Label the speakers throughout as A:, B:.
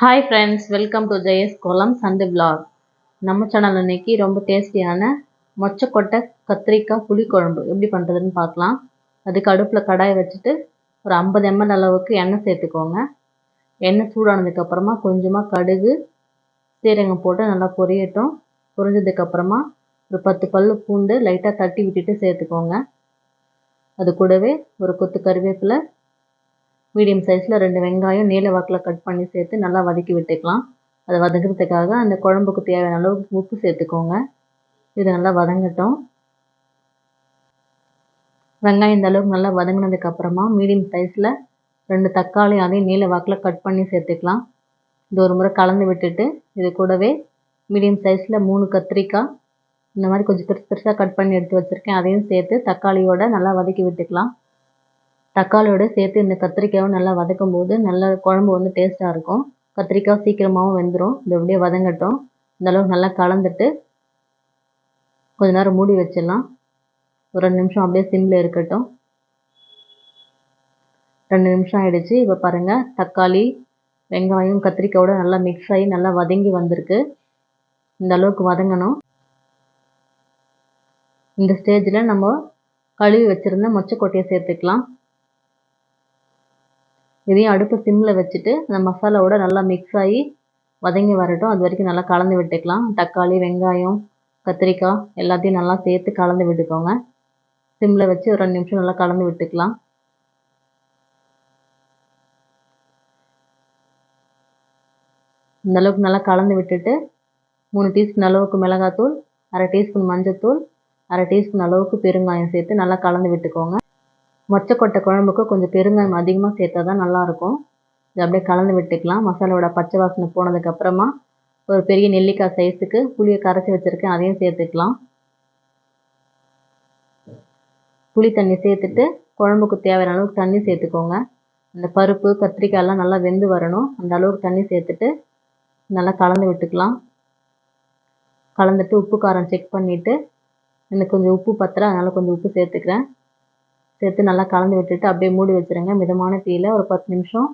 A: Hi friends welcome to Jayas kolam சண்டு vlog. நம்ம channel இன்னைக்கு ரொம்ப டேஸ்டியான மொச்சக்கொட்டை கத்திரிக்காய் புளிக்குழம்பு எப்படி பண்ணுறதுன்னு பார்க்கலாம். அதுக்கு அடுப்பில் கடாயை வச்சுட்டு ஒரு ஐம்பது எம்எல் அளவுக்கு எண்ணெய் சேர்த்துக்கோங்க. எண்ணெய் சூடானதுக்கப்புறமா கொஞ்சமாக கடுகு சீரகம் போட்டு நல்லா பொரியட்டும். பொரிஞ்சதுக்கப்புறமா ஒரு பத்து பல் பூண்டு லைட்டாக தட்டி விட்டுட்டு சேர்த்துக்கோங்க. அது கூடவே ஒரு கொத்து கருவேப்பிலை மீடியம் சைஸில் ரெண்டு வெங்காயம் நீல வாக்கில் கட் பண்ணி சேர்த்து நல்லா வதக்கி விட்டுக்கலாம். அதை வதக்கிறதுக்காக அந்த குழம்புக்கு தேவையான அளவுக்கு உப்பு சேர்த்துக்கோங்க. இது நல்லா வதங்கட்டும். வெங்காயம் இந்த அளவுக்கு நல்லா வதங்கினதுக்கப்புறமா மீடியம் சைஸில் ரெண்டு தக்காளி அதையும் நீல வாக்கில் கட் பண்ணி சேர்த்துக்கலாம். இது ஒரு முறை கலந்து விட்டுட்டு இது கூடவே மீடியம் சைஸில் மூணு கத்திரிக்காய் இந்த மாதிரி கொஞ்சம் பெருசு பெருசாக கட் பண்ணி எடுத்து வச்சுருக்கேன். அதையும் சேர்த்து தக்காளியோட நல்லா வதக்கி விட்டுக்கலாம். தக்காளியோட சேர்த்து இந்த கத்திரிக்காயும் நல்லா வதக்கும் போது நல்ல குழம்பு வந்து டேஸ்ட்டாக இருக்கும். கத்திரிக்காய் சீக்கிரமாகவும் வெந்துடும் இது அப்படியே வதங்கட்டும். இந்த நல்லா கலந்துட்டு கொஞ்ச நேரம் மூடி வச்சிடலாம். ஒரு ரெண்டு நிமிஷம் அப்படியே சிம்மில் இருக்கட்டும். ரெண்டு நிமிஷம் ஆகிடுச்சு இப்போ பாருங்கள் தக்காளி வெங்காயம் கத்திரிக்காயோட நல்லா மிக்ஸ் ஆகி நல்லா வதங்கி வந்திருக்கு. இந்த அளவுக்கு வதங்கணும். இந்த ஸ்டேஜில் நம்ம கழுவி வச்சுருந்த மொச்சக்கொட்டையை சேர்த்துக்கலாம். இதையும் அடுப்பு சிம்மில் வச்சுட்டு அந்த மசாலாவோட நல்லா மிக்ஸ் ஆகி வதங்கி வரட்டும். அது வரைக்கும் நல்லா கலந்து விட்டுக்கலாம். தக்காளி வெங்காயம் கத்திரிக்காய் எல்லாத்தையும் நல்லா சேர்த்து கலந்து விட்டுக்கோங்க. சிம்மில் வச்சு ஒரு ரெண்டு நிமிஷம் நல்லா கலந்து விட்டுக்கலாம். இந்தளவுக்கு நல்லா கலந்து விட்டுட்டு மூணு டீஸ்பூன் அளவுக்கு மிளகாத்தூள் அரை டீஸ்பூன் மஞ்சத்தூள் அரை டீஸ்பூன் அளவுக்கு பெருங்காயம் சேர்த்து நல்லா கலந்து விட்டுக்கோங்க. மொச்சக்கொட்டை குழம்புக்கு கொஞ்சம் பெருங்காயம் அதிகமாக சேர்த்தா தான் நல்லாயிருக்கும். இது அப்படியே கலந்து விட்டுக்கலாம். மசாலாவோட பச்சை வாசனை போனதுக்கப்புறமா ஒரு பெரிய நெல்லிக்காய் சைஸுக்கு புளியை கரைச்சி வச்சுருக்கேன். அதையும் சேர்த்துக்கலாம். புளி தண்ணி சேர்த்துட்டு குழம்புக்கு தேவையான அளவுக்கு தண்ணி சேர்த்துக்கோங்க. அந்த பருப்பு கத்திரிக்காயெல்லாம் நல்லா வெந்து வரணும். அந்த அளவுக்கு தண்ணி சேர்த்துட்டு நல்லா கலந்து விட்டுக்கலாம். கலந்துட்டு உப்பு காரம் செக் பண்ணிவிட்டு எனக்கு கொஞ்சம் உப்பு பத்தலை அதனால் கொஞ்சம் உப்பு சேர்த்துக்கிறேன். சேர்த்து நல்லா கலந்து விட்டுட்டு அப்படியே மூடி வச்சுருங்க. மிதமான தீயில் ஒரு பத்து நிமிஷம்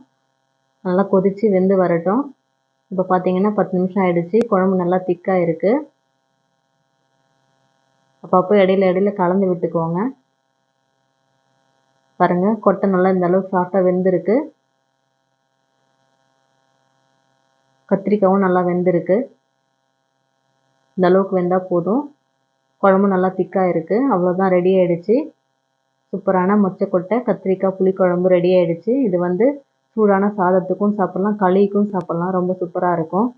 A: நல்லா கொதித்து வெந்து வரட்டும். இப்போ பார்த்தீங்கன்னா பத்து நிமிஷம் ஆகிடுச்சி குழம்பு நல்லா திக்காக இருக்குது அப்பப்போ இடையில இடையில கலந்து விட்டுக்கோங்க. பாருங்கள் கொட்டை நல்லா இந்த அளவுக்கு சாஃப்டாக வெந்திருக்கு. கத்திரிக்காயும் நல்லா வெந்திருக்கு. இந்த அளவுக்கு வெந்தால் போதும். குழம்பு நல்லா திக்காக இருக்குது அவ்வளோதான் ரெடி ஆகிடுச்சு சூப்பரான மொச்சக்கொட்டை கத்திரிக்காய் புளிக்குழம்பு ரெடி ஆகிடுச்சு இது வந்து சூடான சாதத்துக்கும் சாப்பிட்லாம் களிக்கும் சாப்பிட்லாம். ரொம்ப சூப்பராக இருக்கும்.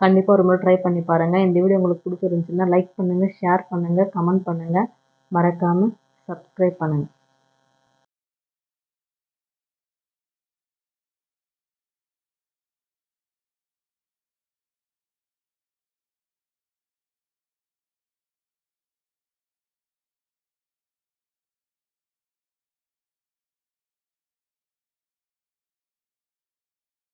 A: கண்டிப்பாக ஒரு முறை ட்ரை பண்ணி பாருங்கள் இந்த வீடியோ உங்களுக்கு பிடிச்சிருந்துச்சுன்னா லைக் பண்ணுங்கள் ஷேர் பண்ணுங்கள் கமெண்ட் பண்ணுங்கள் மறக்காமல் சப்ஸ்கிரைப் பண்ணுங்கள்